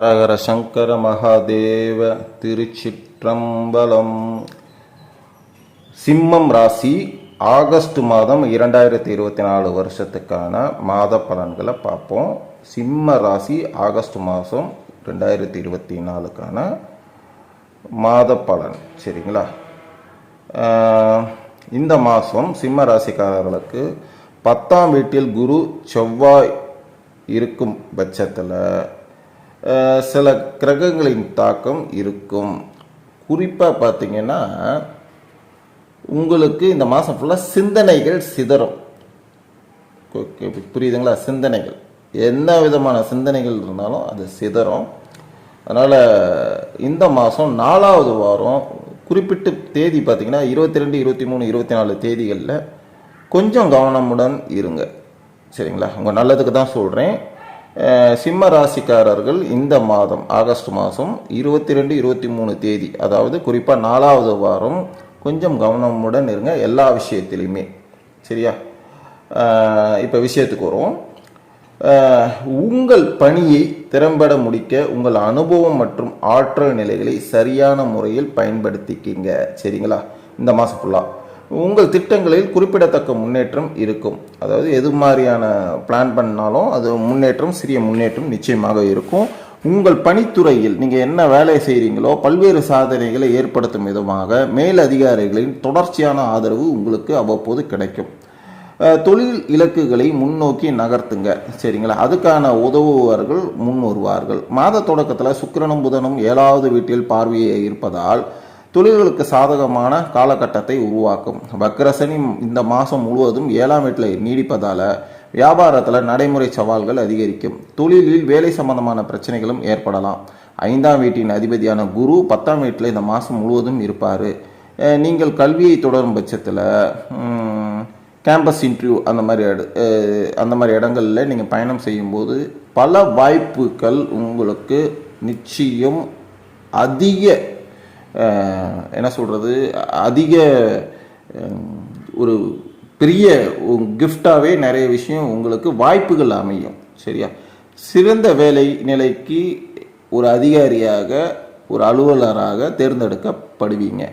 ஹரஹர சங்கர மகாதேவ திருச்சிற்றம்பலம். சிம்மம் ராசி ஆகஸ்ட் மாதம் இரண்டாயிரத்தி இருபத்தி நாலு வருஷத்துக்கான மாத பலன்களை பார்ப்போம். சிம்ம ராசி ஆகஸ்ட் மாதம் ரெண்டாயிரத்தி இருபத்தி நாலுக்கான மாத பலன் சரிங்களா இந்த மாதம் சிம்ம ராசிக்காரர்களுக்கு பத்தாம் வீட்டில் குரு செவ்வாய் இருக்கும் பட்சத்தில் சில கிரகங்களின் தாக்கம் இருக்கும். குறிப்பாக பார்த்தீங்கன்னா உங்களுக்கு இந்த மாதம் ஃபுல்லாக சிந்தனைகள் சிதறும். புரியுதுங்களா? சிந்தனைகள். என்ன விதமான சிந்தனைகள் இருந்தாலும் அது சிதறும். அதனால் இந்த மாதம் நாலாவது வாரம் குறிப்பிட்ட தேதி பார்த்தீங்கன்னா இருபத்தி ரெண்டு இருபத்தி மூணு இருபத்தி நாலு தேதிகளில் கொஞ்சம் கவனமுடன் இருங்க. சரிங்களா? உங்கள் நல்லதுக்கு தான் சொல்கிறேன் சிம்ம ராசிக்காரர்கள் இந்த மாதம் ஆகஸ்ட் மாதம் இருபத்தி ரெண்டு இருபத்தி மூணு தேதி அதாவது குறிப்பாக நாலாவது வாரம் கொஞ்சம் கவனமுடன் இருங்க எல்லா விஷயத்திலையுமே சரியா? இப்போ விஷயத்துக்கு வரும் உங்கள் பணியை திறம்பட முடிக்க உங்கள் அனுபவம் மற்றும் ஆற்றல் நிலைகளை சரியான முறையில் பயன்படுத்திக்கிங்க. சரிங்களா? இந்த மாதம் ஃபுல்லாக உங்கள் திட்டங்களில் குறிப்பிடத்தக்க முன்னேற்றம் இருக்கும். அதாவது எது மாதிரியான பிளான் பண்ணாலும் அது முன்னேற்றம் சிறிய முன்னேற்றம் நிச்சயமாக இருக்கும். உங்கள் பணித்துறையில் நீங்கள் என்ன வேலை செய்கிறீங்களோ பல்வேறு சாதனைகளை ஏற்படுத்தும் விதமாக மேல் அதிகாரிகளின் தொடர்ச்சியான ஆதரவு உங்களுக்கு அவ்வப்போது கிடைக்கும். தொழில் இலக்குகளை முன்னோக்கி நகர்த்துங்க. சரிங்களா? அதுக்கான உதவுவார்கள் முன் வருவார்கள் மாத தொடக்கத்தில் சுக்கிரனும் புதனும் ஏழாவது வீட்டில் பார்வையை இருப்பதால் தொழில்களுக்கு சாதகமான காலகட்டத்தை உருவாக்கும். வக்ரசனி இந்த மாதம் முழுவதும் ஏழாம் வீட்டில் நீடிப்பதால் வியாபாரத்தில் நடைமுறை சவால்கள் அதிகரிக்கும். தொழிலில் வேலை சம்பந்தமான பிரச்சனைகளும் ஏற்படலாம். ஐந்தாம் வீட்டின் அதிபதியான குரு பத்தாம் வீட்டில் இந்த மாதம் முழுவதும் இருப்பார். நீங்கள் கல்வியை தொடரும் பட்சத்தில் கேம்பஸ் இன்டர்வியூ அந்த மாதிரி இட அந்த மாதிரி இடங்களில் நீங்கள் பயணம் செய்யும்போது பல வாய்ப்புகள் உங்களுக்கு நிச்சயம் அதிக என்ன சொல்கிறது அதிக ஒரு பெரிய கிஃப்டாகவே நிறைய விஷயம் உங்களுக்கு வாய்ப்புகள் அமையும் சரியா? சிறந்த வேலை நிலைக்கு ஒரு அதிகாரியாக ஒரு அலுவலராக தேர்ந்தெடுக்கப்படுவீங்க.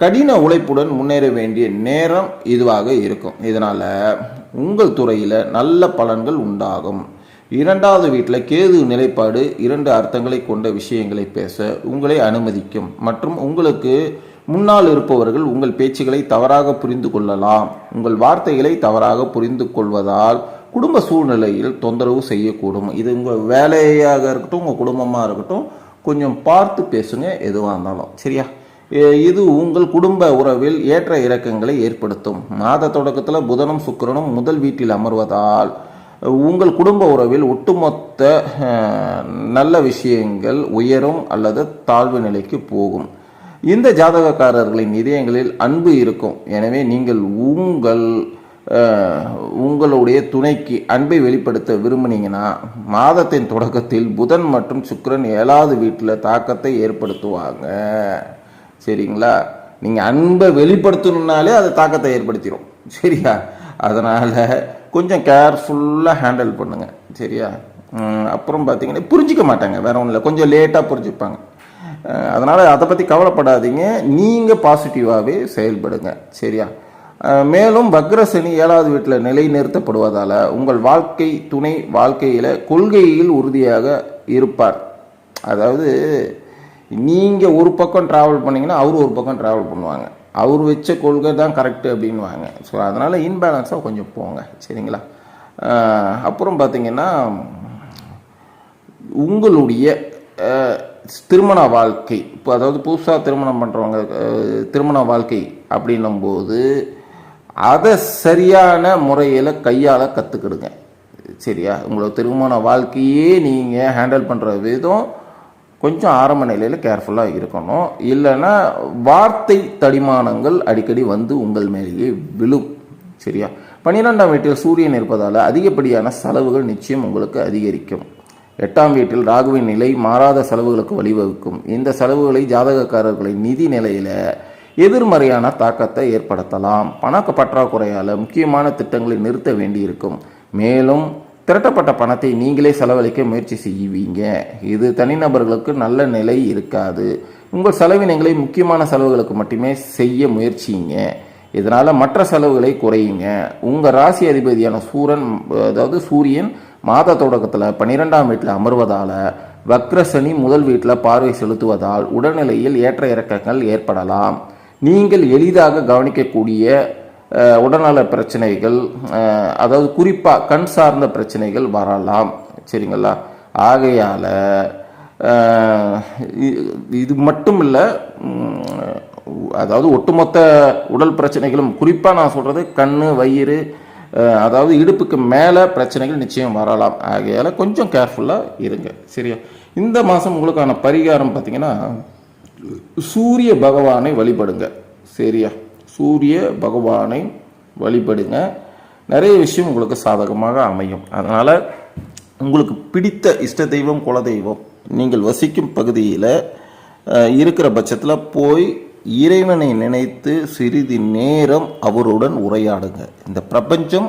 கடின உழைப்புடன் முன்னேற வேண்டிய நேரம் இதுவாக இருக்கும். இதனால் உங்கள் துறையில் நல்ல பலன்கள் உண்டாகும். இரண்டாவது வீட்டில் கேது நிலைப்பாடு இரண்டு அர்த்தங்களை கொண்ட விஷயங்களை பேச உங்களை அனுமதிக்கும். மற்றும் உங்களுக்கு முன்னால் இருப்பவர்கள் உங்கள் பேச்சுகளை தவறாக புரிந்து கொள்ளலாம். உங்கள் வார்த்தைகளை தவறாக புரிந்து கொள்வதால் குடும்ப சூழ்நிலையில் தொந்தரவு செய்யக்கூடும். இது உங்கள் வேலையாக இருக்கட்டும் உங்கள் குடும்பமாக இருக்கட்டும் கொஞ்சம் பார்த்து பேசுங்க எதுவாக இருந்தாலும். சரியா? இது உங்கள் குடும்ப உறவில் ஏற்ற இறக்கங்களை ஏற்படுத்தும். மாத தொடக்கத்தில் புதனும் சுக்கிரனும் முதல் வீட்டில் அமர்வதால் உங்கள் குடும்ப உறவில் ஒட்டுமொத்த நல்ல விஷயங்கள் உயரும் அல்லது தாழ்வு நிலைக்கு போகும். இந்த ஜாதகக்காரர்களின் இதயங்களில் அன்பு இருக்கும். எனவே நீங்கள் உங்கள் உங்களுடைய துணைக்கு அன்பை வெளிப்படுத்த விரும்புனீங்கன்னா மாதத்தின் தொடக்கத்தில் புதன் மற்றும் சுக்கரன் ஏழாவது வீட்டில் தாக்கத்தை ஏற்படுத்துவாங்க. சரிங்களா? நீங்கள் அன்பை வெளிப்படுத்தணுன்னாலே அது தாக்கத்தை ஏற்படுத்திடும் சரியா? அதனால் கொஞ்சம் கேர்ஃபுல்லாக ஹேண்டில் பண்ணுங்க சரியா? அப்புறம் பார்த்தீங்கன்னா புரிஞ்சிக்க மாட்டாங்க வேற ஒன்றும் இல்லை. கொஞ்சம் லேட்டாக புரிஞ்சுப்பாங்க. அதனால் அதை பற்றி கவலைப்படாதீங்க. நீங்கள் பாசிட்டிவாகவே செயல்படுங்க சரியா? மேலும் வக்ரசனி ஏழாவது வீட்டில் நிலைநிறுத்தப்படுவதால் உங்கள் வாழ்க்கை துணை வாழ்க்கையில் கொள்கையில் உறுதியாக இருப்பார். அதாவது நீங்கள் ஒரு பக்கம் ட்ராவல் பண்ணிங்கன்னா அவர் ஒரு பக்கம் ட்ராவல் பண்ணுவாங்க. அவர் வச்ச கொள்கை தான் கரெக்டு அப்படின்வாங்க ஸோ அதனால் இன்பேலன்ஸாக கொஞ்சம் போங்க. சரிங்களா? அப்புறம் பார்த்திங்கன்னா உங்களுடைய திருமண வாழ்க்கை. இப்போ அதாவது புதுசாக திருமணம் பண்ணுறவங்க திருமண வாழ்க்கை அப்படின்னும்போது அதை சரியான முறையில் கையால் கற்றுக்கிடுங்க சரியா? உங்களோட திருமண வாழ்க்கையே நீங்கள் ஹேண்டில் பண்ணுற விதம் கொஞ்சம் ஆரம்ப நிலையில் கேர்ஃபுல்லாக இருக்கணும். இல்லைன்னா வார்த்தை தடிமானங்கள் அடிக்கடி வந்து உங்கள் மேலேயே விழும். சரியா? பன்னிரெண்டாம் வீட்டில் சூரியன் இருப்பதால் அதிகப்படியான செலவுகள் நிச்சயம் உங்களுக்கு அதிகரிக்கும். எட்டாம் வீட்டில் ராகுவின் நிலை மாறாத செலவுகளுக்கு வழிவகுக்கும். இந்த செலவுகளை ஜாதகக்காரர்களின் நிதி நிலையில் எதிர்மறையான தாக்கத்தை ஏற்படுத்தலாம். பணக்க பற்றாக்குறையால் முக்கியமான திட்டங்களை நிறுத்த வேண்டியிருக்கும். மேலும் திரட்டப்பட்ட பணத்தை நீங்களே செலவழிக்க முயற்சி செய்வீங்க. இது தனிநபர்களுக்கு நல்ல நிலை இருக்காது. உங்கள் செலவினங்களை முக்கியமான செலவுகளுக்கு மட்டுமே செய்ய முயற்சிங்க. இதனால் மற்ற செலவுகளை குறையுங்க. உங்கள் ராசி அதிபதியான சூரன் அதாவது சூரியன் மாத தொடக்கத்தில் பன்னிரெண்டாம் வீட்டில் அமர்வதால் வக்ரசனி முதல் வீட்டில் பார்வை செலுத்துவதால் உடல்நிலையில் ஏற்ற இறக்கங்கள் ஏற்படலாம். நீங்கள் எளிதாக கவனிக்கக்கூடிய உடல்நல பிரச்சனைகள் அதாவது குறிப்பாக கண் சார்ந்த பிரச்சனைகள் வரலாம். சரிங்களா? ஆகையால் இது மட்டும் இல்லை அதாவது ஒட்டுமொத்த உடல் பிரச்சனைகளும் குறிப்பாக நான் சொல்கிறது கண் வயிறு அதாவது இடுப்புக்கு மேலே பிரச்சனைகள் நிச்சயம் வரலாம். ஆகையால் கொஞ்சம் கேர்ஃபுல்லாக இருங்க. சரியா? இந்த மாதம் உங்களுக்கான பரிகாரம் பார்த்தீங்கன்னா சூரிய பகவானை வழிபடுங்க. சரியா? சூரிய பகவானை வழிபடுங்க. நிறைய விஷயம் உங்களுக்கு சாதகமாக அமையும். அதனால் உங்களுக்கு பிடித்த இஷ்ட தெய்வம் குலதெய்வம் நீங்கள் வசிக்கும் பகுதியில் இருக்கிற பட்சத்தில் போய் இறைவனை நினைத்து சிறிது நேரம் அவருடன் உரையாடுங்க. இந்த பிரபஞ்சம்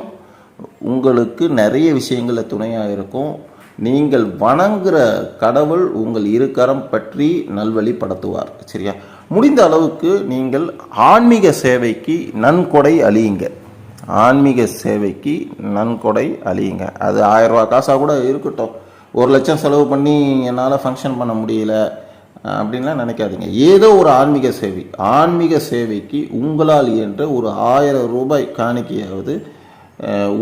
உங்களுக்கு நிறைய விஷயங்களில் துணையாக இருக்கும். நீங்கள் வணங்குற கடவுள் உங்கள் இருக்கரம் பற்றி நல்வழிப்படுத்துவார் சரியா? முடிந்த அளவுக்கு நீங்கள் ஆன்மீக சேவைக்கு நன்கொடை அழியுங்க ஆன்மீக சேவைக்கு நன்கொடை அழியுங்க அது ஆயிரம் ரூபா காசாக கூட இருக்கட்டும். ஒரு லட்சம் செலவு பண்ணி என்னால் ஃபங்க்ஷன் பண்ண முடியல அப்படின்லாம் நினைக்காதீங்க. ஏதோ ஒரு ஆன்மீக சேவை ஆன்மீக சேவைக்கு உங்களால் இயன்ற ஒரு ஆயிரம் ரூபாய் காணிக்கையாவது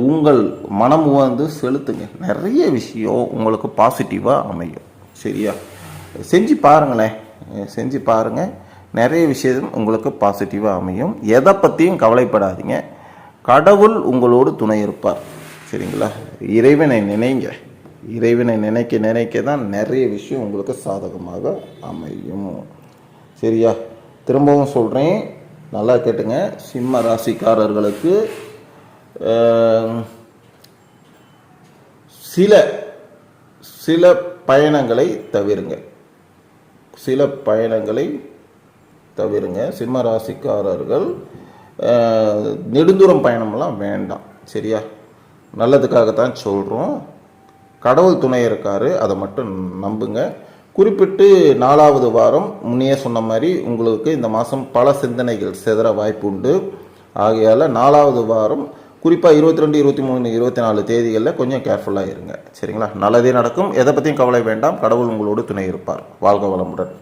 உங்கள் மனம் வந்து செலுத்துங்க. நிறைய விஷயம் உங்களுக்கு பாசிட்டிவாக அமையும். சரியா? செஞ்சு பாருங்களேன். செஞ்சு பாருங்கள் நிறைய விஷயம் உங்களுக்கு பாசிட்டிவாக அமையும். எதை பற்றியும் கவலைப்படாதீங்க. கடவுள் உங்களோடு துணை இருப்பார். சரிங்களா? இறைவனை நினைங்க. இறைவனை நினைக்க நினைக்க தான் நிறைய விஷயம் உங்களுக்கு சாதகமாக அமையும். சரியா? திரும்பவும் சொல்கிறேன் நல்லா கேட்டுங்க. சிம்ம ராசிக்காரர்களுக்கு சில சில பயணங்களை தவிருங்க சில பயணங்களை தவிருங்க. சிம்ம ராசிக்காரர்கள் நெடுந்தூரம் பயணமெல்லாம் வேண்டாம். சரியா? நல்லதுக்காகத்தான் சொல்கிறோம் கடவுள் துணை இருக்காரு அதை மட்டும் நம்புங்க. குறிப்பிட்டு நாலாவது வாரம் முன்னே சொன்ன மாதிரி உங்களுக்கு இந்த மாதம் பல சிந்தனைகள் சிதற வாய்ப்பு உண்டு ஆகையால் நாலாவது வாரம் குறிப்பாக இருபத்தி ரெண்டு இருபத்தி மூணு இருபத்தி நாலு தேதிகளில் கொஞ்சம் கேர்ஃபுல்லாக இருங்க. சரிங்களா? நல்லதே நடக்கும். எதை பற்றியும் கவலை வேண்டாம். கடவுள் உங்களோடு துணை இருப்பார். வாழ்க வளமுடன்.